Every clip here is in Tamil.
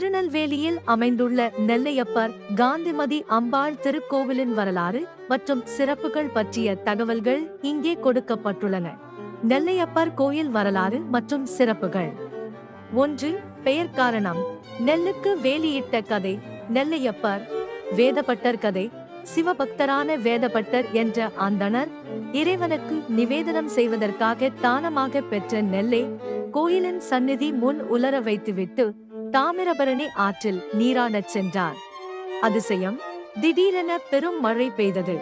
திருநெல்வேலியில் அமைந்துள்ள நெல்லையப்பர் காந்திமதி அம்பாள் திருக்கோவிலின் வரலாறு மற்றும் சிறப்புகள் பற்றிய தகவல்கள் இங்கே கொடுக்கப்பட்டுள்ளன. நெல்லையப்பர் கோயில் வரலாறு மற்றும் சிறப்புகள். ஒன்று பெயர் காரணம். நெல்லுக்கு வேலியிட்ட கதை நெல்லையப்பர். வேதபட்டர் கதை சிவபக்தரான வேதபட்டர் என்ற அந்தனர் இறைவனுக்கு நிவேதனம் செய்வதற்காக தானமாக பெற்ற நெல்லை கோயிலின் சந்நிதி முன் உலர வைத்துவிட்டு தாமிரபரணி ஆற்றில் நீராடச் சென்றார். அதிசயம் திடீரென பெரும் மழை பெய்தது.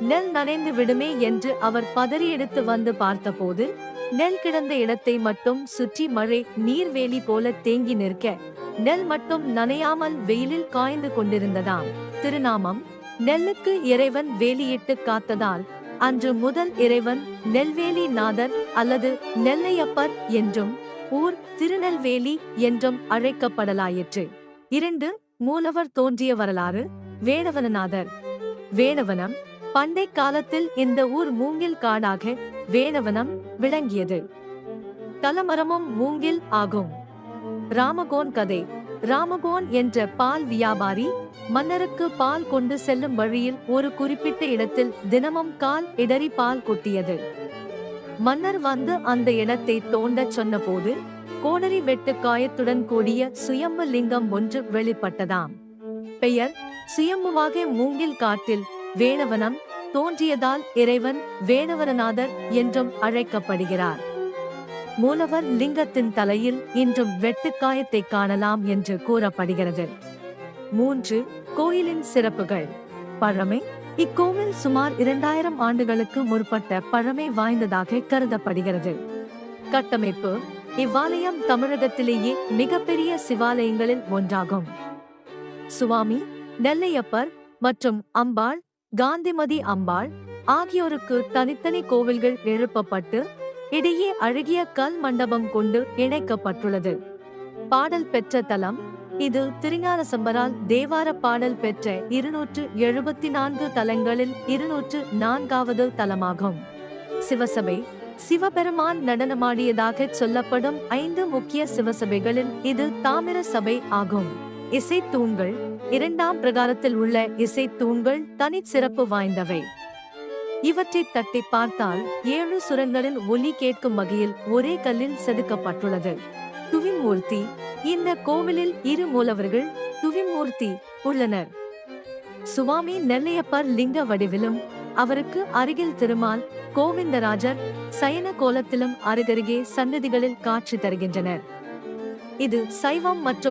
நெல் நனைந்து விடுமே என்று அவர் பதறி எடுத்து வந்து பார்த்தபோது நெல் கிடந்த இடத்தை மட்டும் சுற்றி மழை நீர்வேலி போல தேங்கி நிற்க நெல் மட்டும் நனையாமல் வெயிலில் காய்ந்து கொண்டிருந்ததாம். திருநாமம் நெல்லுக்கு இறைவன் வேலியிட்டு காத்ததால் அன்று முதல் இறைவன் நெல்வேலி நாதர் அல்லது நெல்லையப்பர் என்றும் ஊர் திருநெல்வேலி என்றும் அழைக்கப்படலாயிற்று. இரண்டு மூலவர் தோன்றிய வரலாறு வேணவனநாதர். வேணவனம் பண்டை காலத்தில் இந்த ஊர் மூங்கில் காடாக வேணவனம் விளங்கியது. தலமரமும் மூங்கில் ஆகும். ராமகோன் கதை. ராமகோன் என்ற பால் வியாபாரி மன்னருக்கு பால் கொண்டு செல்லும் வழியில் ஒரு குறிப்பிட்ட இடத்தில் தினமும் கால் இடறி பால் கொட்டியது. மன்னர் வந்து அந்த இடத்தை தோண்டச் சொன்னபோது கோணரி வெட்டு காயத்துடன் கூடிய சுயம்பு லிங்கம் ஒன்று வெளிப்பட்டதாம். பெயர் சுயம்புவாக மூங்கில் காட்டில் வேணவனம் தோன்றியதால் இறைவன் வேணவரநாதர் என்றும் அழைக்கப்படுகிறார். மூலவர் லிங்கத்தின் தலையில் இன்றும் வெட்டுக்காயத்தை காணலாம் என்று கூறப்படுகிறது. மூன்று கோயிலின் சிறப்புகள். பழமை? இக்கோவில் சுமார் இரண்டாயிரம் ஆண்டுகளுக்கு முற்பட்ட பழமை வாய்ந்ததாக கருதப்படுகிறது. கட்டமைப்பு இவ்வாலயம் தமிழகத்திலேயே மிகப்பெரிய சிவாலயங்களில் ஒன்றாகும். சுவாமி நெல்லையப்பர் மற்றும் அம்பாள் காந்திமதி அம்பாள் ஆகியோருக்கு தனித்தனி கோவில்கள் எழுப்பப்பட்டு இடையே அழகிய கல் மண்டபம் கொண்டு இணைக்கப்பட்டுள்ளது. பாடல் பெற்ற தலம் இது திருஞான சம்பரால் தேவார பாடல் பெற்ற இருநூற்று எழுபத்தி நான்கு தலங்களில் இருநூற்று நான்காவது தலமாகும். சிவசபை சிவபெருமான் நடனமாடியதாக சொல்லப்படும் ஐந்து முக்கிய சிவசபைகளில் இது தாமிர சபை ஆகும். இசைத்தூண்கள் இரண்டாம் பிரகாரத்தில் உள்ள இசைத்தூண்கள் தனிச்சிறப்பு வாய்ந்தவை. இவற்றை தட்டி பார்த்தால் ஏழு சுரங்களின் ஒலி கேட்கும் வகையில் ஒரே கல்லில் செதுக்கப்பட்டுள்ளது. துவிமூர்த்தி இந்த கோவிலில் இரு மூலவர்கள் துவிமூர்த்தி உள்ளனர். சுவாமி நெல்லையப்பர் லிங்க வடிவிலும் அவருக்கு அருகில் திருமால் கோவிந்தராஜர் சயன கோலத்திலும் அருகருகே சன்னதிகளில் காட்சி தருகின்றனர். இது சைவம் மற்றும்